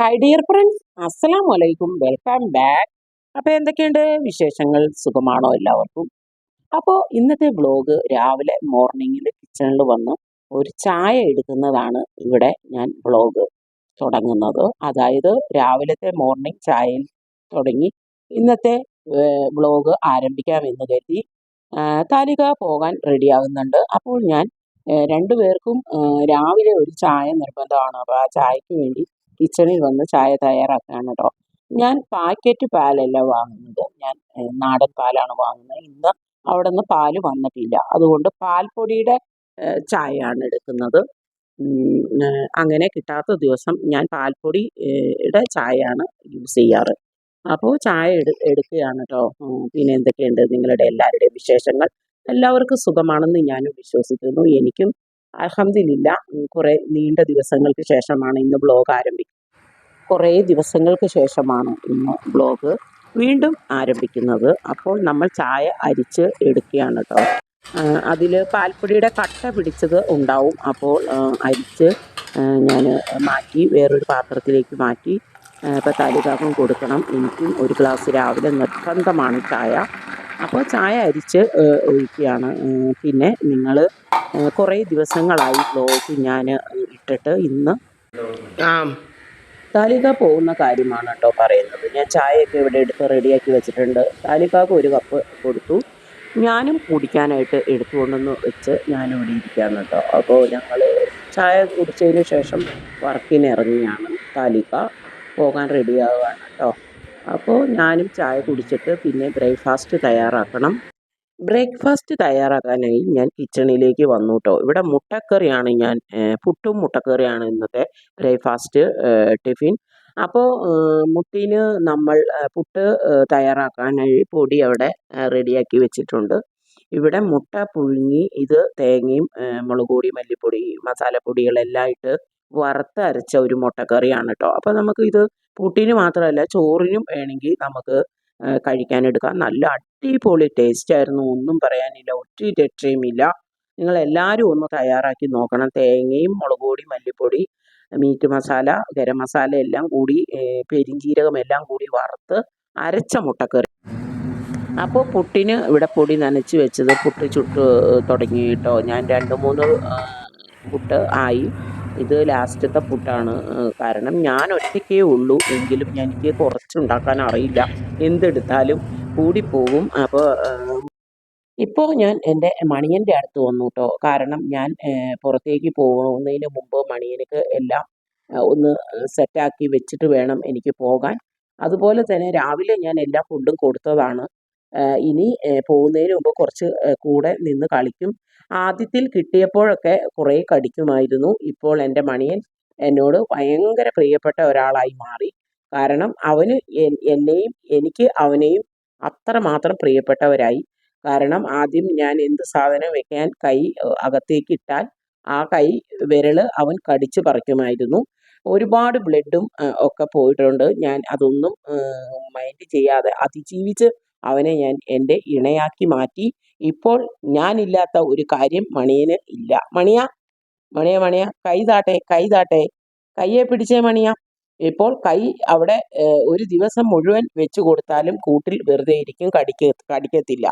Hi dear friends അസ്സലാം വലൈക്കും welcome back അപ്പോൾ എന്തൊക്കെയുണ്ട് വിശേഷങ്ങൾ? സുഖമാണോ എല്ലാവർക്കും? അപ്പോൾ ഇന്നത്തെ വ്ലോഗ് രാവിലെ മോർണിംഗിൽ കിച്ചണിൽ വന്ന് ഒരു ചായ എടുക്കുന്നതാണ് ഇവിടെ ഞാൻ വ്ലോഗ് തുടങ്ങുന്നത്. അതായത് രാവിലത്തെ മോർണിംഗ് ചായയിൽ തുടങ്ങി ഇന്നത്തെ വ്ലോഗ് ആരംഭിക്കാമെന്ന് കരുതി. താലിക പോകാൻ റെഡിയാകുന്നുണ്ട് അപ്പോൾ ഞാൻ രണ്ടുപേർക്കും രാവിലെ ഒരു ചായ നിർബന്ധമാണ്. അപ്പോൾ ആ ചായക്ക് വേണ്ടി കിച്ചണിൽ വന്ന് ചായ തയ്യാറാക്കുകയാണ് കേട്ടോ ഞാൻ പാക്കറ്റ് പാലല്ല വാങ്ങുന്നത്. ഞാൻ നാടൻ പാലാണ് വാങ്ങുന്നത്. ഇന്ന് അവിടെ നിന്ന് പാൽ വന്നിട്ടില്ല. അതുകൊണ്ട് പാൽപ്പൊടിയുടെ ചായയാണ് എടുക്കുന്നത്. അങ്ങനെ കിട്ടാത്ത ദിവസം ഞാൻ പാൽപ്പൊടിയുടെ ചായയാണ് യൂസ് ചെയ്യാറ്. അപ്പോൾ ചായ എടു എടുക്കുകയാണ് കേട്ടോ പിന്നെ എന്തൊക്കെയുണ്ട്? നിങ്ങളുടെ എല്ലാവരുടെയും വിശേഷങ്ങൾ. എല്ലാവർക്കും സുഖമാണെന്ന് ഞാനും വിശ്വസിക്കുന്നു. എനിക്കും അൽഹംദുലില്ല. കുറേ നീണ്ട ദിവസങ്ങൾക്ക് ശേഷമാണ് ഇന്ന് ബ്ലോഗ് ആരംഭിക്കുന്നത്. കുറേ ദിവസങ്ങൾക്ക് ശേഷമാണ് ഇന്ന് ബ്ലോഗ് വീണ്ടും ആരംഭിക്കുന്നത്. അപ്പോൾ നമ്മൾ ചായ അരിച്ച് എടുക്കുകയാണ് കേട്ടോ അതിൽ പാൽപ്പൊടിയുടെ കട്ട പിടിച്ചത് ഉണ്ടാവും. അപ്പോൾ ആ, അരിച്ച് ഞാൻ മാറ്റി വേറൊരു പാത്രത്തിലേക്ക് മാറ്റി ഇപ്പോൾ താലികാക്കും കൊടുക്കണം. എനിക്കും ഒരു ഗ്ലാസ് രാവിലെ നിർബന്ധമാണ് ചായ. അപ്പോൾ ചായ അരിച്ച് ആ, ഒഴിക്കുകയാണ്. പിന്നെ നിങ്ങൾ കുറേ ദിവസങ്ങളായി ബ്ലോഗ് ഞാൻ ഇട്ടിട്ട് ഇന്ന് താലിക പോകുന്ന കാര്യമാണ് കേട്ടോ പറയുന്നത്. ഞാൻ ചായയൊക്കെ ഇവിടെ എടുത്ത് റെഡിയാക്കി വെച്ചിട്ടുണ്ട്. താലിക്കാക്ക് ഒരു കപ്പ് കൊടുത്തു. ഞാനും കുടിക്കാനായിട്ട് എടുത്തുകൊണ്ടെന്ന് വെച്ച് ഞാനും ഇവിടെ ഇരിക്കുകയാണ് കേട്ടോ. അപ്പോൾ ഞങ്ങൾ ചായ കുടിച്ചതിന് ശേഷം വർക്കിന് ഇറങ്ങിയാണ് താലിക പോകാൻ റെഡിയാവുകയാണ് കേട്ടോ. അപ്പോൾ ഞാനും ചായ കുടിച്ചിട്ട് പിന്നെ ബ്രേക്ക്ഫാസ്റ്റ് തയ്യാറാക്കണം. ബ്രേക്ക്ഫാസ്റ്റ് തയ്യാറാക്കാനായി ഞാൻ കിച്ചണിലേക്ക് വന്നു കേട്ടോ ഇവിടെ മുട്ടക്കറിയാണ് ഞാൻ പുട്ടും മുട്ടക്കറിയാണ് ഇന്നത്തെ ബ്രേക്ക്ഫാസ്റ്റ് ടിഫിൻ. അപ്പോൾ മുട്ടിന് നമ്മൾ പുട്ട് തയ്യാറാക്കാനായി പൊടി അവിടെ റെഡിയാക്കി വെച്ചിട്ടുണ്ട്. ഇവിടെ മുട്ട പുഴുങ്ങി ഇത് തേങ്ങയും മുളക് പൊടി മല്ലിപ്പൊടി മസാലപ്പൊടികളെല്ലാം ഇട്ട് വറുത്ത് അരച്ച ഒരു മുട്ടക്കറിയാണ് കേട്ടോ അപ്പോൾ നമുക്ക് ഇത് പുട്ടിന് മാത്രമല്ല ചോറിനും വേണമെങ്കിൽ നമുക്ക് ഏഹ്, കഴിക്കാനെടുക്കാം. നല്ല അടിപൊളി ടേസ്റ്റ് ആയിരുന്നു. ഒന്നും പറയാനില്ല. ഒറ്റ രക്ഷയുമില്ല നിങ്ങൾ എല്ലാവരും ഒന്ന് തയ്യാറാക്കി നോക്കണം. തേങ്ങയും മുളക് പൊടി മല്ലിപ്പൊടി മീറ്റ് മസാല ഗരം മസാല എല്ലാം കൂടി പെരിഞ്ചീരകം എല്ലാം കൂടി വറുത്ത് അരച്ച മുട്ടക്കറി. അപ്പോൾ പുട്ടിന് ഇവിടെ പൊടി നനച്ച് വെച്ചത് പുട്ട് ചുട്ട് തുടങ്ങി കേട്ടോ ഞാൻ രണ്ട് മൂന്ന് പുട്ട് ആയി. ഇത് ലാസ്റ്റത്തെ ഫുഡാണ്. കാരണം ഞാൻ ഒറ്റയ്ക്കേ ഉള്ളൂ. എങ്കിലും എനിക്ക് കുറച്ചുണ്ടാക്കാൻ അറിയില്ല. എന്തെടുത്താലും പോകും. അപ്പോൾ ഇപ്പോൾ ഞാൻ എന്റെ മണിയന്റെ അടുത്ത് വന്നു കേട്ടോ കാരണം ഞാൻ പുറത്തേക്ക് പോകുന്നതിന് മുമ്പ് മണിയനക്ക് എല്ലാം ഒന്ന് സെറ്റാക്കി വെച്ചിട്ട് വേണം എനിക്ക് പോകാൻ. അതുപോലെ തന്നെ രാവിലെ ഞാൻ എല്ലാ ഫുഡും കൊടുത്തതാണ്. ഇനി പോകുന്നതിന് മുമ്പ് കുറച്ച് കൂടെ നിന്ന് കളിക്കും. ആദ്യത്തിൽ കിട്ടിയപ്പോഴൊക്കെ കുറേ കടിക്കുമായിരുന്നു. ഇപ്പോൾ എന്റെ മണിയൻ എന്നോട് ഭയങ്കര പ്രിയപ്പെട്ട ഒരാളായി മാറി. കാരണം അവന് എന്നെയും എനിക്ക് അവനെയും അത്രമാത്രം പ്രിയപ്പെട്ടവരായി. കാരണം ആദ്യം ഞാൻ എന്ത് സാധനം വെക്കാൻ കൈ അകത്തേക്ക് ഇട്ടാൽ ആ കൈ വിരൽ അവൻ കടിച്ചു പറിക്കുമായിരുന്നു. ഒരുപാട് ബ്ലഡും ഒക്കെ പോയിട്ടുണ്ട്. ഞാൻ അതൊന്നും മൈൻഡ് ചെയ്യാതെ അതിജീവിച്ച് അവനെ ഞാൻ എന്റെ ഇണയാക്കി മാറ്റി. ഇപ്പോൾ ഞാനില്ലാത്ത ഒരു കാര്യം മണിയന് ഇല്ല. മണിയ മണിയ മണിയ കൈ താട്ടെ കൈ താട്ടെ. കയ്യെ പിടിച്ചേ മണിയ. ഇപ്പോൾ കൈ അവിടെ ഒരു ദിവസം മുഴുവൻ വെച്ച് കൊടുത്താലും കൂട്ടിൽ വെറുതെ ഇരിക്കും കടിക്ക കടിക്കത്തില്ല.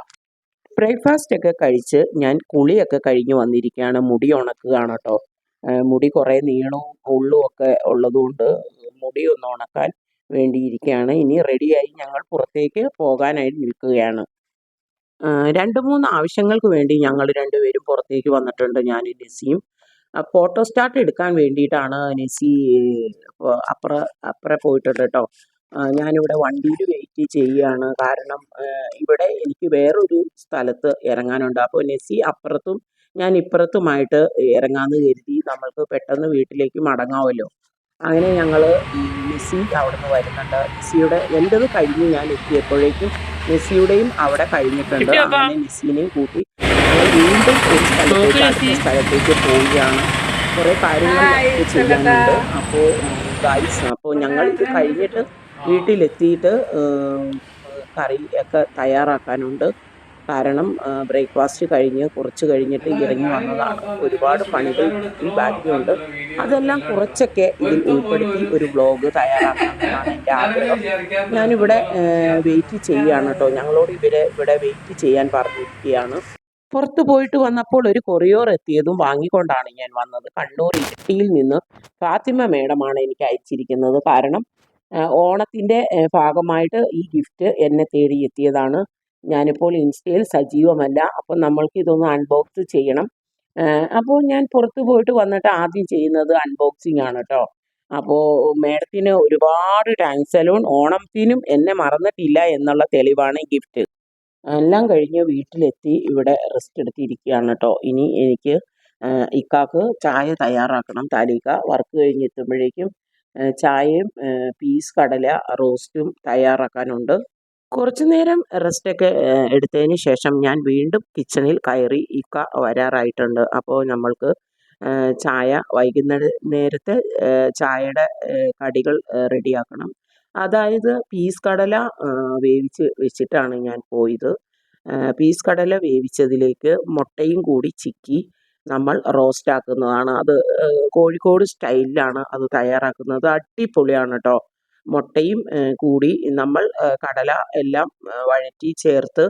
ബ്രേക്ക്ഫാസ്റ്റ് ഒക്കെ കഴിച്ച് ഞാൻ കുളിയൊക്കെ കഴിഞ്ഞ് വന്നിരിക്കുകയാണ്. മുടി ഉണക്കുകയാണ് കേട്ടോ. മുടി കുറേ നീളവും ഉള്ളും ഉള്ളതുകൊണ്ട് മുടി ഒന്ന് ഉണക്കാൻ വേണ്ടിയിരിക്കുകയാണ്. ഇനി റെഡിയായി ഞങ്ങൾ പുറത്തേക്ക് പോകാനായിട്ട് നിൽക്കുകയാണ്. രണ്ട് മൂന്ന് ആവശ്യങ്ങൾക്ക് വേണ്ടി ഞങ്ങൾ രണ്ടുപേരും പുറത്തേക്ക് വന്നിട്ടുണ്ട് ഞാൻ നെസിയും ഫോട്ടോ സ്റ്റാർട്ട് എടുക്കാൻ വേണ്ടിയിട്ടാണ് നെസി അപ്പുറ അപ്പുറ പോയിട്ടുണ്ട് കേട്ടോ. ഞാനിവിടെ വണ്ടിയിൽ വെയിറ്റ് ചെയ്യുകയാണ്. കാരണം ഇവിടെ എനിക്ക് വേറൊരു സ്ഥലത്ത് ഇറങ്ങാനുണ്ട്. അപ്പോൾ നെസി അപ്പുറത്തും ഞാൻ ഇപ്പുറത്തുമായിട്ട് ഇറങ്ങാമെന്ന് കരുതി നമ്മൾക്ക് പെട്ടെന്ന് വീട്ടിലേക്ക് മടങ്ങാമല്ലോ. അങ്ങനെ ഞങ്ങൾ ലിസി അവിടെ നിന്ന് വരുന്നുണ്ട്. മെസ്സിയുടെ എന്റെത് കഴിഞ്ഞ് ഞാൻ എത്തിയപ്പോഴേക്കും മെസ്സിയുടെയും അവിടെ കഴിഞ്ഞിട്ടുണ്ട്. അങ്ങനെ മെസ്സീനെയും കൂട്ടി വീണ്ടും ഒരു സ്ഥലത്തേക്ക് അടുത്ത സ്ഥലത്തേക്ക് പോവുകയാണ്. കുറേ കാര്യങ്ങൾ ചെയ്യാനുണ്ട്. അപ്പോൾ ഗൈസ് അപ്പോൾ ഞങ്ങൾ ഇത് കഴിഞ്ഞിട്ട് വീട്ടിലെത്തിയിട്ട് കറി ഒക്കെ തയ്യാറാക്കാനുണ്ട്. കാരണം ബ്രേക്ക്ഫാസ്റ്റ് കഴിഞ്ഞ് കുറച്ച് കഴിഞ്ഞിട്ട് ഇറങ്ങി വന്നതാണ്. ഒരുപാട് പണികൾ ഈ ബാക്കിയുണ്ട്. അതെല്ലാം കുറച്ചൊക്കെ ഇതിൽ ഉൾപ്പെടുത്തി ഒരു ബ്ലോഗ് തയ്യാറാക്കണമെന്നാണ് എന്റെ ആഗ്രഹം. ഞാനിവിടെ വെയിറ്റ് ചെയ്യുകയാണ് കേട്ടോ. ഞങ്ങളോട് ഇവരെ ഇവിടെ വെയിറ്റ് ചെയ്യാൻ പറഞ്ഞിരിക്കുകയാണ്. പുറത്തു പോയിട്ട് വന്നപ്പോൾ ഒരു കൊറിയോർ എത്തിയതും വാങ്ങിക്കൊണ്ടാണ് ഞാൻ വന്നത്. കണ്ണൂർ ഇരട്ടിയിൽ നിന്ന് ഫാത്തിമ മേഡമാണ് എനിക്ക് അയച്ചിരിക്കുന്നത്. കാരണം ഓണത്തിന്റെ ഭാഗമായിട്ട് ഈ ഗിഫ്റ്റ് എന്നെ തേടി എത്തിയതാണ്. ഞാനിപ്പോൾ ഇൻസ്റ്റയിൽ സജീവമല്ല. അപ്പോൾ നമ്മൾക്ക് ഇതൊന്ന് അൺബോക്സ് ചെയ്യണം. അപ്പോൾ ഞാൻ പുറത്ത് പോയിട്ട് വന്നിട്ട് ആദ്യം ചെയ്യുന്നത് അൺബോക്സിങ് ആണ് കേട്ടോ അപ്പോൾ മേഡത്തിന് ഒരുപാട് താങ്ക്സ് അലോൺ ഓണത്തിനും എന്നെ മറന്നിട്ടില്ല എന്നുള്ള തെളിവാണ് ഈ ഗിഫ്റ്റ് എല്ലാം കഴിഞ്ഞ് വീട്ടിലെത്തി ഇവിടെ റെസ്റ്റ് എടുത്തിരിക്കുകയാണ് കേട്ടോ ഇനി എനിക്ക് ഇക്കാക്ക് ചായ തയ്യാറാക്കണം. താലിക്ക വർക്ക് കഴിഞ്ഞെത്തുമ്പോഴേക്കും ചായയും പീസ് കടല റോസ്റ്റും തയ്യാറാക്കാനുണ്ട്. കുറച്ചു നേരം റെസ്റ്റൊക്കെ എടുത്തതിന് ശേഷം ഞാൻ വീണ്ടും കിച്ചണിൽ കയറി ഇക്ക വരാറായിട്ടുണ്ട്. അപ്പോൾ നമ്മൾക്ക് ചായ വൈകുന്നേര നേരത്തെ ചായയുടെ കടികൾ റെഡിയാക്കണം. അതായത് പീസ് കടല വേവിച്ച് വെച്ചിട്ടാണ് ഞാൻ പോയത്. പീസ് കടല വേവിച്ചതിലേക്ക് മുട്ടയും കൂടി ചിക്കി നമ്മൾ റോസ്റ്റ് ആക്കുന്നതാണ്. അത് കോഴിക്കോട് സ്റ്റൈലിലാണ് അത് തയ്യാറാക്കുന്നത്. അടിപൊളിയാണ് കേട്ടോ മുട്ടയും കൂടി നമ്മൾ കടല എല്ലാം വഴറ്റി ചേർത്ത്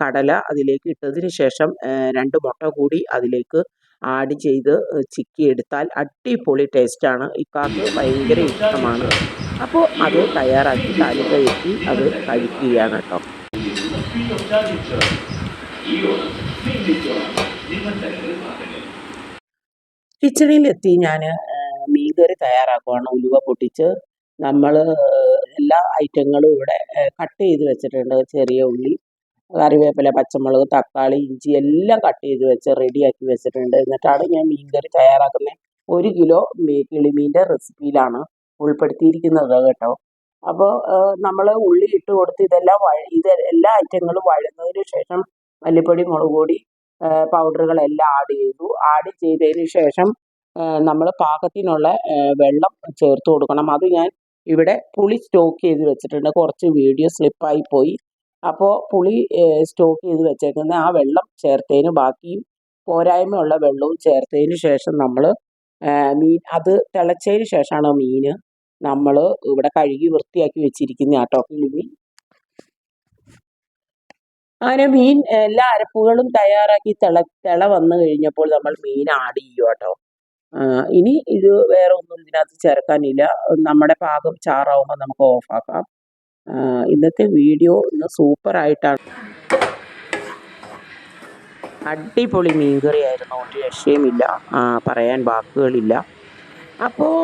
കടല അതിലേക്ക് ഇട്ടതിന് ശേഷം രണ്ട് മുട്ട കൂടി അതിലേക്ക് ആഡ് ചെയ്ത് ചിക്കി എടുത്താൽ അടിപൊളി ടേസ്റ്റാണ് ഇക്കാക്ക് ഭയങ്കര ഇഷ്ടമാണ്. അപ്പോൾ അത് തയ്യാറാക്കി താലി എത്തി അത് കഴിക്കുകയാണ് കേട്ടോ. കിച്ചണിലെത്തി ഞാൻ മീൻകറി തയ്യാറാക്കുവാണ്. ഉലുവ പൊട്ടിച്ച് നമ്മൾ എല്ലാ ഐറ്റങ്ങളും ഇവിടെ കട്ട് ചെയ്ത് വെച്ചിട്ടുണ്ട്. ചെറിയ ഉള്ളി കറിവേപ്പില പച്ചമുളക് തക്കാളി ഇഞ്ചി എല്ലാം കട്ട് ചെയ്ത് വെച്ച് റെഡിയാക്കി വെച്ചിട്ടുണ്ട്. എന്നിട്ടാണ് ഞാൻ മീൻകറി തയ്യാറാക്കുന്നത് ഒരു കിലോ കിളിമീന്റെ റെസിപ്പിയിലാണ് ഉൾപ്പെടുത്തിയിരിക്കുന്നത് കേട്ടോ. അപ്പോൾ നമ്മൾ ഉള്ളി ഇട്ട് കൊടുത്ത് ഇതെല്ലാം വഴ ഇത് എല്ലാ ഐറ്റങ്ങളും വഴന്നതിന് ശേഷം മല്ലിപ്പൊടി മുളക് പൊടി പൗഡറുകളെല്ലാം ആഡ് ചെയ്തു. ആഡ് ചെയ്തതിന് ശേഷം നമ്മൾ പാകത്തിനുള്ള വെള്ളം ചേർത്ത് കൊടുക്കണം. അത് ഞാൻ ഇവിടെ പുളി സ്റ്റോക്ക് ചെയ്ത് വെച്ചിട്ടുണ്ട്. കുറച്ച് വീഡിയോ സ്ലിപ്പായി പോയി. അപ്പോൾ പുളി സ്റ്റോക്ക് ചെയ്ത് വെച്ചേക്കുന്ന ആ വെള്ളം ചേർത്തതിന് ബാക്കിയും പോരായ്മയുള്ള വെള്ളവും ചേർത്തതിന് ശേഷം നമ്മൾ മീൻ അത് തിളച്ചതിന് ശേഷമാണ് മീൻ നമ്മൾ ഇവിടെ കഴുകി വൃത്തിയാക്കി വെച്ചിരിക്കുന്ന ആട്ടോ കിളിമീൻ അങ്ങനെ മീൻ എല്ലാ അരപ്പുകളും തയ്യാറാക്കി തിള തിള വന്നു കഴിഞ്ഞപ്പോൾ നമ്മൾ മീൻ ആഡ് ചെയ്യുക കേട്ടോ ഇനി ഇത് വേറെ ഒന്നും ഇതിനകത്ത് ചേർക്കാനില്ല. നമ്മുടെ പാകം ചാറാവുമ്പോൾ നമുക്ക് ഓഫാക്കാം. ഇന്നത്തെ വീഡിയോ ഇന്ന് സൂപ്പറായിട്ടാണ്. അടിപൊളി മീൻകറിയായിരുന്നു. ഒരു രക്ഷയുമില്ല. പറയാൻ വാക്കുകളില്ല. അപ്പോൾ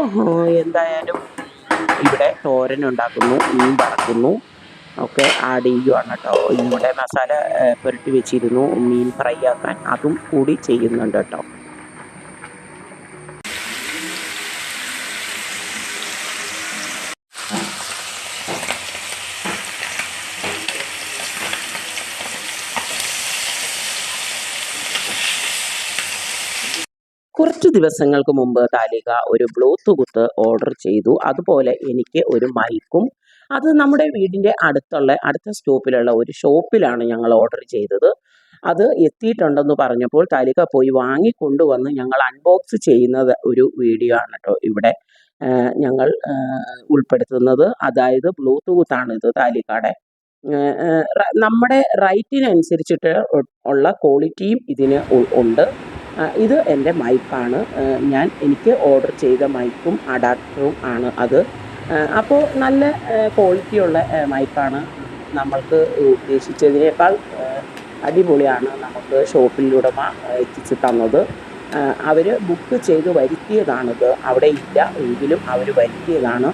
എന്തായാലും ഇവിടെ തോരൻ ഉണ്ടാക്കുന്നു. മീൻ വറക്കുന്നു. ഒക്കെ ആഡ് ചെയ്യുവാണ് കേട്ടോ. ഇവിടെ മസാല പുരട്ടി വെച്ചിരുന്നു. മീൻ ഫ്രൈ ആക്കാൻ അതും കൂടി ചെയ്യുന്നുണ്ട് കേട്ടോ. കുറച്ച് ദിവസങ്ങൾക്ക് മുമ്പ് താലിക ഒരു ബ്ലൂടൂത്ത് ഓർഡർ ചെയ്തു. അതുപോലെ എനിക്ക് ഒരു മൈക്കും അത് നമ്മുടെ വീടിന്റെ അടുത്തുള്ള അടുത്ത സ്റ്റോപ്പിലുള്ള ഒരു ഷോപ്പിലാണ് ഞങ്ങൾ ഓർഡർ ചെയ്തത്. അത് എത്തിയിട്ടുണ്ടെന്ന് പറഞ്ഞപ്പോൾ താലിക പോയി വാങ്ങിക്കൊണ്ടുവന്ന് ഞങ്ങൾ അൺബോക്സ് ചെയ്യുന്നത് ഒരു വീഡിയോ ആണ് കേട്ടോ ഇവിടെ ഞങ്ങൾ ഉൾപ്പെടുത്തുന്നത്. അതായത് ബ്ലൂടൂത്ത് ആണ് ഇത് താലിക്കാടെ നമ്മുടെ റൈറ്റിനനുസരിച്ചിട്ട് ഉള്ള ക്വാളിറ്റിയും ഇതിന് ഉണ്ട്. ഇത് എന്റെ മൈക്കാണ്. ഞാൻ എനിക്ക് ഓർഡർ ചെയ്ത മൈക്കും അഡാപ്റ്ററും ആണ് അത്. അപ്പോൾ നല്ല ക്വാളിറ്റിയുള്ള മൈക്കാണ് നമ്മൾക്ക് ഉദ്ദേശിച്ചതിനേക്കാൾ അടിപൊളിയാണ് നമുക്ക് ഷോപ്പിലുടമ എത്തിച്ച് തന്നത്. അവർ ബുക്ക് ചെയ്ത് വരുത്തിയതാണിത്. അവിടെ ഇല്ല എങ്കിലും അവർ വരുത്തിയതാണ്.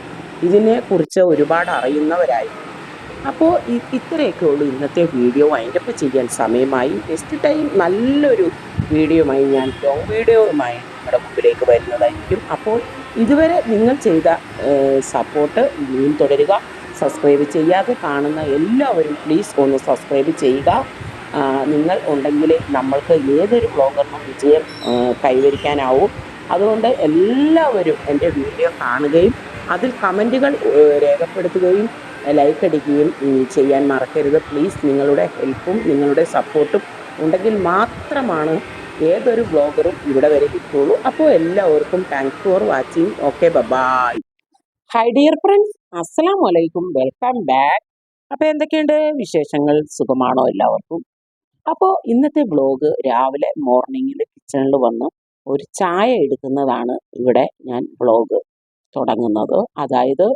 ഇതിനെക്കുറിച്ച് ഒരുപാട് അറിയുന്നവരായി അപ്പോൾ ഇത്രയൊക്കെ ഉള്ളൂ ഇന്നത്തെ വീഡിയോ. വൈൻഡപ്പ് ചെയ്യാൻ സമയമായി. നെക്സ്റ്റ് ടൈം നല്ലൊരു വീഡിയോയുമായി ഞാൻ ലോങ് വീഡിയോയുമായി നിങ്ങളുടെ മുമ്പിലേക്ക് വരുന്നതായിരിക്കും. അപ്പോൾ ഇതുവരെ നിങ്ങൾ ചെയ്ത സപ്പോർട്ട് ഇനിയും തുടരുക. സബ്സ്ക്രൈബ് ചെയ്യാതെ കാണുന്ന എല്ലാവരും പ്ലീസ് ഒന്ന് സബ്സ്ക്രൈബ് ചെയ്യുക. നിങ്ങൾ ഉണ്ടെങ്കിൽ നമ്മൾക്ക് ഏതൊരു ബ്ലോഗറിനും വിജയം കൈവരിക്കാനാവും. അതുകൊണ്ട് എല്ലാവരും എന്റെ വീഡിയോ കാണുകയും അതിൽ കമന്റുകൾ രേഖപ്പെടുത്തുകയും ലൈക്ക് അടിക്കുകയും ചെയ്യാൻ മറക്കരുത്. പ്ലീസ് നിങ്ങളുടെ ഹെൽപ്പും നിങ്ങളുടെ സപ്പോർട്ടും ഉണ്ടെങ്കിൽ മാത്രമാണ് ഏതൊരു ബ്ലോഗറും ഇവിടെ വരെ കിട്ടുള്ളൂ. അപ്പോൾ എല്ലാവർക്കും thanks for watching okay bye bye hi dear friends അസ്സലാം വലൈക്കും വെൽക്കം ബാക്ക് അപ്പോൾ എന്തൊക്കെയുണ്ട് വിശേഷങ്ങൾ? സുഖമാണോ എല്ലാവർക്കും? അപ്പോൾ ഇന്നത്തെ ബ്ലോഗ് രാവിലെ മോർണിംഗിൽ കിച്ചണിൽ വന്ന് ഒരു ചായ എടുക്കുന്നതാണ് ഇവിടെ ഞാൻ ബ്ലോഗ് തുടങ്ങുന്നത്. അതായത്